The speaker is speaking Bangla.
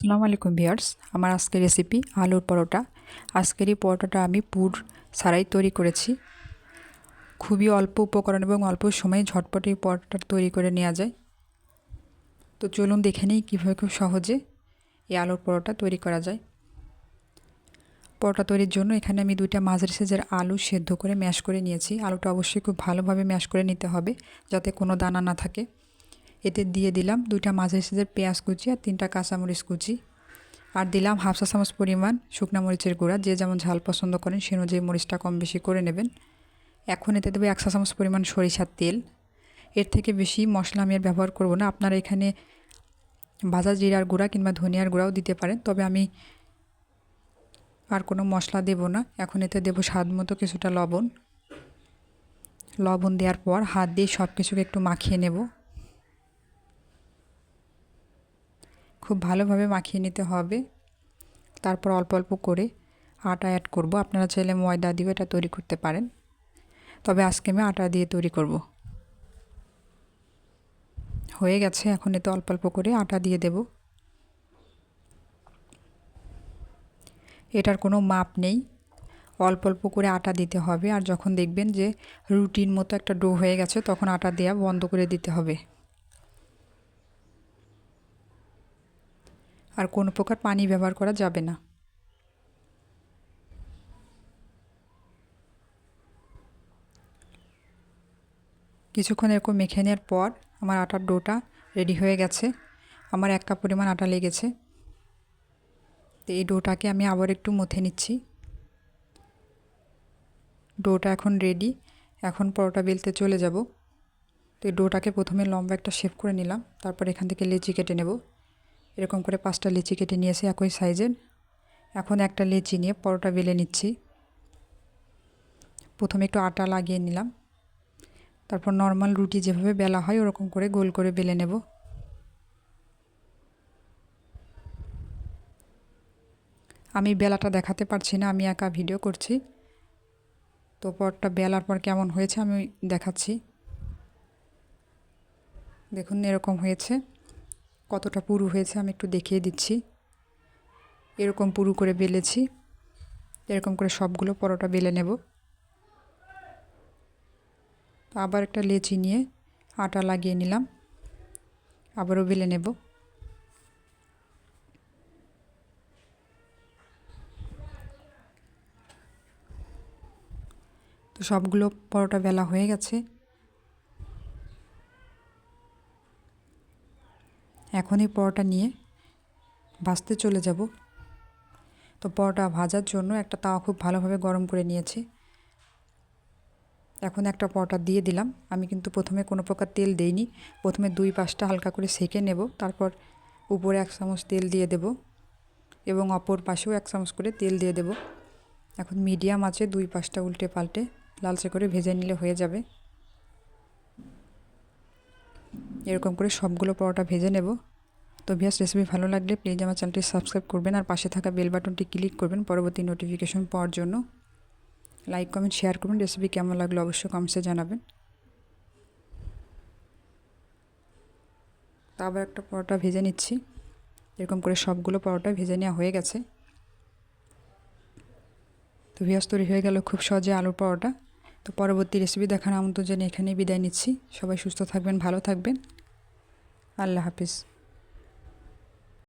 আসসালামু আলাইকুম ভিয়ার্স আমার আজকের রেসিপি আলুর পরোটা। আজকের এই পরোটাটা আমি পুর ছাড়াই তৈরি করেছি। খুবই অল্প উপকরণ এবং অল্প সময়ে ঝটপট এই পরোটাটা তৈরি করে নেওয়া যায়। তো চলুন দেখে নিই কীভাবে খুব সহজে এই আলুর পরোটা তৈরি করা যায়। পরোটা তৈরির জন্য এখানে আমি দুইটা মাঝারি সেজের আলু সেদ্ধ করে ম্যাশ করে নিয়েছি। আলুটা অবশ্যই খুব ভালোভাবে ম্যাশ করে নিতে হবে যাতে কোনো দানা না থাকে। এতে দিয়ে দিলাম দুইটা মাঝারি সাইজের পেঁয়াজ কুচি আর তিনটা কাঁচামরিচ কুচি। আর দিলাম হাফ চা চামচ পরিমাণ শুকনা মরিচের গুঁড়া। যে যেমন ঝাল পছন্দ করেন সে অনুযায়ী মরিচটা কম বেশি করে নেবেন। এখন এতে দেবে এক চা চামচ পরিমাণ সরিষার তেল। এর থেকে বেশি মশলা আমি আর ব্যবহার করব না। আপনারা এখানে ভাজা জিরার গুঁড়া কিংবা ধনিয়ার গুঁড়াও দিতে পারেন। তবে আমি আর কোনো মশলা দেব না। এখন এতে দেবো স্বাদ মতো কিছুটা লবণ। লবণ দেওয়ার পর হাত দিয়ে সব কিছুকে একটু মাখিয়ে নেব। খুব ভালোভাবে মাখিয়ে নিতে হবে। তারপর অল্প অল্প করে আটা অ্যাড করব। আপনারা চাইলে ময়দা দিয়েও এটা তৈরি করতে পারেন। তবে আজকে আমি আটা দিয়ে তৈরি করব। হয়ে গেছে। এখন এতে অল্প অল্প করে আটা দিয়ে দেব। এটার কোনো মাপ নেই। অল্প অল্প করে আটা দিতে হবে। আর যখন দেখবেন যে রুটির মতো একটা ডো হয়ে গেছে, তখন আটা দেওয়া বন্ধ করে দিতে হবে। আর কোনো প্রকার পানি ব্যবহার করা যাবে না। কিছুক্ষণ এরকম মেখে নেওয়ার পর আমার আটার ডোটা রেডি হয়ে গেছে। আমার এক কাপ পরিমাণ আটা লেগেছে। তো এই ডোটাকে আমি আবার একটু মথে নিচ্ছি। ডোটা এখন রেডি। এখন পরোটা বেলতে চলে যাব। তো এই ডোটাকে প্রথমে লম্বা একটা শেপ করে নিলাম। তারপর এখান থেকে লেচি কেটে নেব। এরকম করে পাঁচটা লিচি কেটে নিয়েছি একই সাইজের। এখন একটা লিচি নিয়ে পরোটা বেলে নিচ্ছি। প্রথমে একটু আটা লাগিয়ে নিলাম। তারপর নর্মাল রুটি যেভাবে বেলা হয় ওরকম করে গোল করে বেলে নেব। আমি বেলাটা দেখাতে পারছি না, আমি একা ভিডিও করছি। তো পরটা বেলার পর কেমন হয়েছে আমি দেখাচ্ছি। দেখুন এরকম হয়েছে। কতটা পুরু হয়েছে আমি একটু দেখিয়ে দিচ্ছি। এরকম পুরু করে বেলেছি। এরকম করে সবগুলো পরোটা বেলে নেব। আবার একটা লেচি নিয়ে আটা লাগিয়ে নিলাম। আবারও বেলে নেব। তো সবগুলো পরোটা বেলা হয়ে গেছে। এখন এই পরোটা নিয়ে ভাজতে চলে যাব। তো পরোটা ভাজার জন্য একটা তাওয়া খুব ভালোভাবে গরম করে নিয়েছি। এখন একটা পরোটা দিয়ে দিলাম। আমি কিন্তু প্রথমে কোনো প্রকার তেল দেইনি। প্রথমে দুই পাশটা হালকা করে সেঁকে নেব, তারপর উপরে এক চামচ তেল দিয়ে দেব এবং অপর পাশেও এক চামচ করে তেল দিয়ে দেব। এখন মিডিয়াম আছে, দুই পাশটা উল্টে পাল্টে লালচে করে ভেজে নিলে হয়ে যাবে। এরকম করে সবগুলো পরোটা ভেজে নেব। তো ভিয়াস রেসিপি ভালো লাগলে প্লিজ আমার চ্যানেলটি সাবস্ক্রাইব করবেন আর পাশে থাকা বেল বাটনটি ক্লিক করবেন পরবর্তী নোটিফিকেশন পাওয়ার জন্য। লাইক কমেন্ট শেয়ার করবেন রেসিপি কেমন লাগল অবশ্যই কমেন্টসে জানাবেন। তা আবার একটা পরোটা ভেজে নিচ্ছি। এরকম করে সবগুলো পরোটা ভেজে নেওয়া হয়ে গেছে। তো ভিয়াস, তৈরি হয়ে গেল খুব সহজে আলুর পরোটা। তো পরবর্তী রেসিপি দেখার আমন্ত্রণ জানিয়ে এখানেই বিদায় নিচ্ছি। সবাই সুস্থ থাকবেন, ভালো থাকবেন। আল্লাহ হাফিজ